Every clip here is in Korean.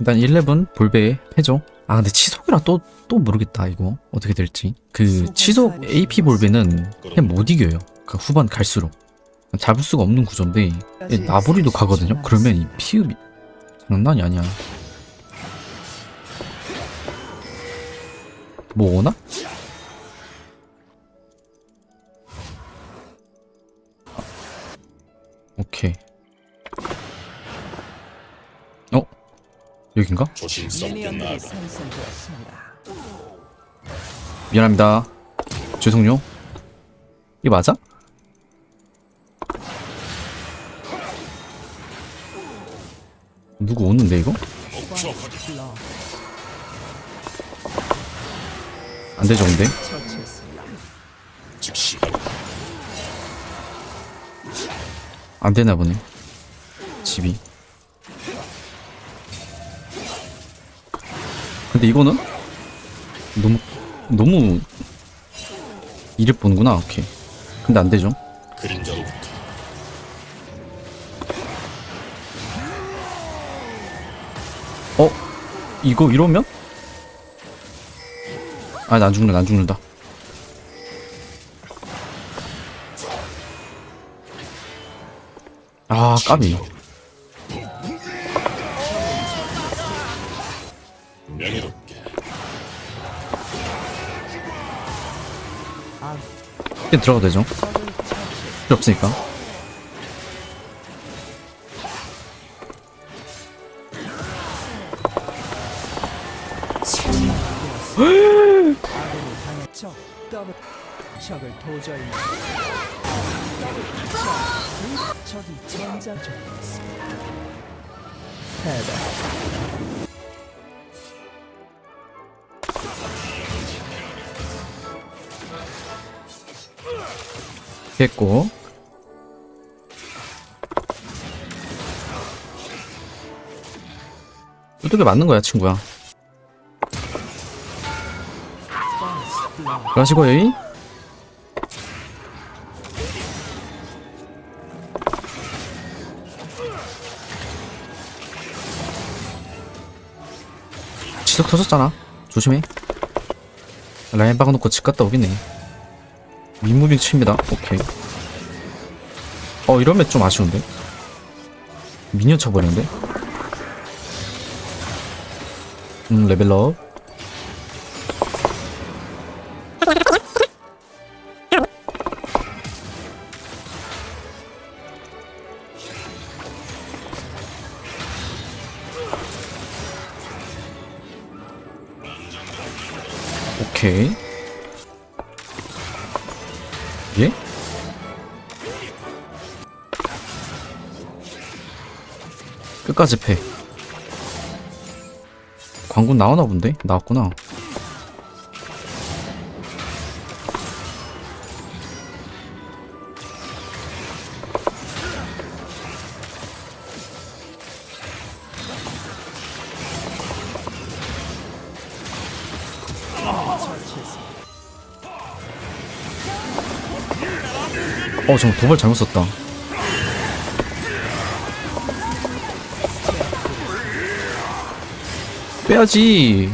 일단 11 볼베 해줘. 아 근데 치속이라 또 또 모르겠다 이거 어떻게 될지. 그 치속 AP 볼베는 그냥 못 이겨요. 그 후반 갈수록 잡을 수가 없는 구조인데 얘 나보리도 가거든요. 그러면 이 피읍이 장난이 아니야. 뭐 오나? 여긴가? 미니언들이 생성되었습니다. 미안합니다. 죄송요. 이거 맞아? 누구 오는데 이거? 안 되죠 근데? 안 되나 보네. 집이. 근데 이거는 너무 너무 이를 보는구나. 오케이. 근데 안 되죠. 그림자로부터 어? 이거 이러면? 아, 난 죽는다, 난 죽는다. 아, 까비. 명예롭게 이제 들어가도 되죠? 필요 없으니까. 적 더블 적을 도저히 적, 적이 전자적으로 됐고. 뚜둑에 맞는 거야, 친구야. 그러시고, 여기. 지속 터졌잖아. 조심해. 라인 박아놓고 집 갔다 오겠네. 민무빙 칩니다. 오케이. 어 이러면 좀 아쉬운데. 미니언 쳐버리는데. 음 레벨업. 오케이. 예? 끝까지 패. 광고 나오나 본데? 나왔구나. 어, 잠깐 도발 잘못 썼다. 빼야지.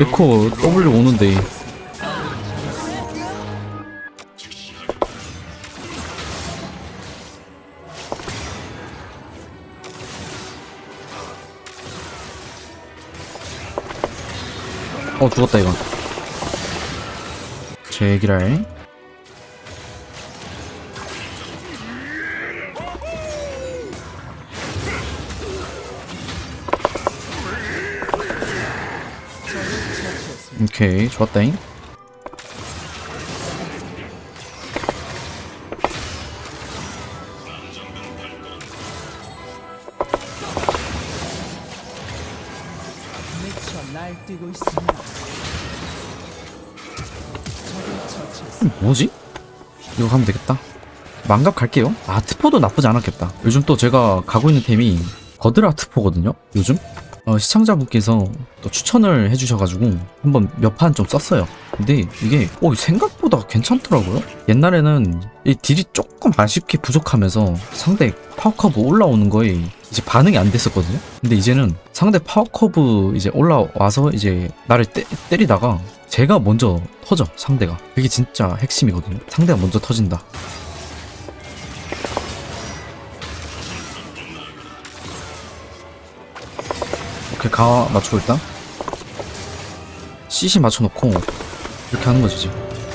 에코 W 오는데. 어 죽었다 이건. 제기랄. 오케이 좋았다잉. 처치했습니다. 뭐지? 이거 가면 되겠다. 망갑 갈게요. 아, 트포도 나쁘지 않았겠다. 요즘 또 제가 가고 있는 템이 거드라 트포거든요? 요즘? 어, 시청자분께서 또 추천을 해주셔가지고 한번 몇 판 좀 썼어요. 근데 이게 어, 생각보다 괜찮더라고요. 옛날에는 이 딜이 조금 아쉽게 부족하면서 상대 파워커브 올라오는 거에 이제 반응이 안 됐었거든요. 근데 이제는 상대 파워커브 이제 올라와서 이제 나를 때, 때리다가 제가 먼저 터져 상대가 그게 진짜 핵심이거든요. 상대가 먼저 터진다. 오케이 가 맞추고 일단? CC 맞춰놓고 이렇게 하는 거지 이제.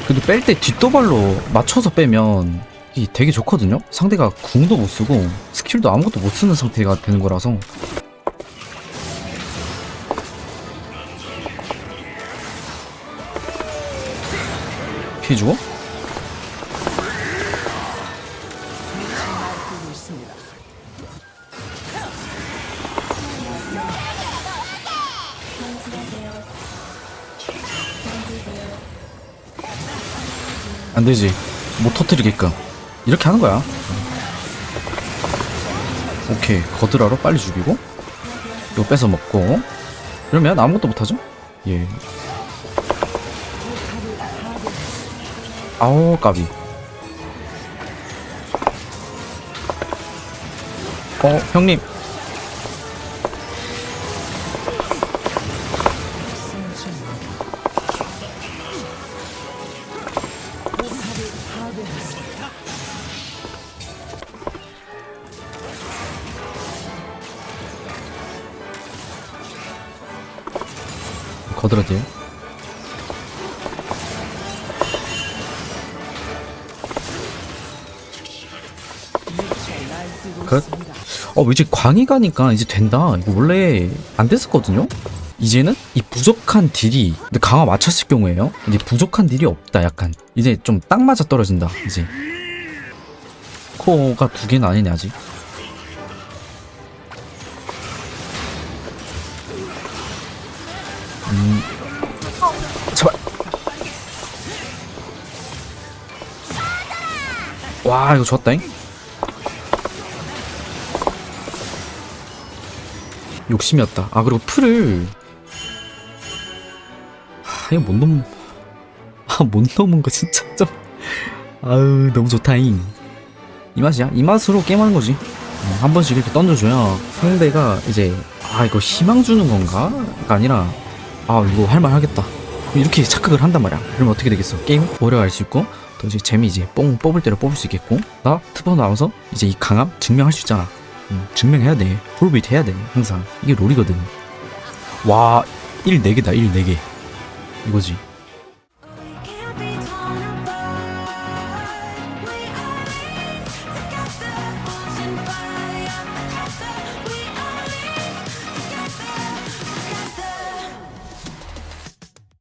근데 뺄 때 뒷도발로 맞춰서 빼면 이게 되게 좋거든요? 상대가 궁도 못 쓰고 스킬도 아무것도 못 쓰는 상태가 되는 거라서. 피해 주고 날뛰고 안 되지. 못 터뜨리게끔. 이렇게 하는 거야. 오케이. 거드라로 빨리 죽이고 이거 뺏어 먹고. 그러면 아무것도 못하죠? 예. 아오 까비. 어 형님 컷. 있습니다. 어 이제 광이 가니까 이제 된다. 이거 원래 안 됐었거든요? 이제는 이 부족한 딜이 근데 강화 맞췄을 경우에요. 이제 부족한 딜이 없다 약간. 이제 좀 딱 맞아 떨어진다 이제. 코어가 두 개는 아니네 아직 음 제발 와 이거 좋았다잉 욕심이었다. 아 그리고 풀을 하, 이거 못 넘... 아못 넘은 거 진짜 좀 아유 너무 좋다잉. 이 맛이야. 이 맛으로 게임하는 거지. 어, 한 번씩 이렇게 던져줘야 상대가 이제 아 이거 희망 주는 건가가 아니라 아 이거 할 만하겠다. 이렇게 착각을 한단 말이야. 그러면 어떻게 되겠어? 게임 오래 갈 수 있고 또 이제 재미 이제 뽕 뽑을 대로 뽑을 수 있겠고 나 트버 나와서 이제 이 강함 증명할 수 있잖아. 음, 증명해야 돼. 폴빗 해야 돼. 항상. 이게 롤이거든. 와, 1 4개다, 1 4개. 이거지.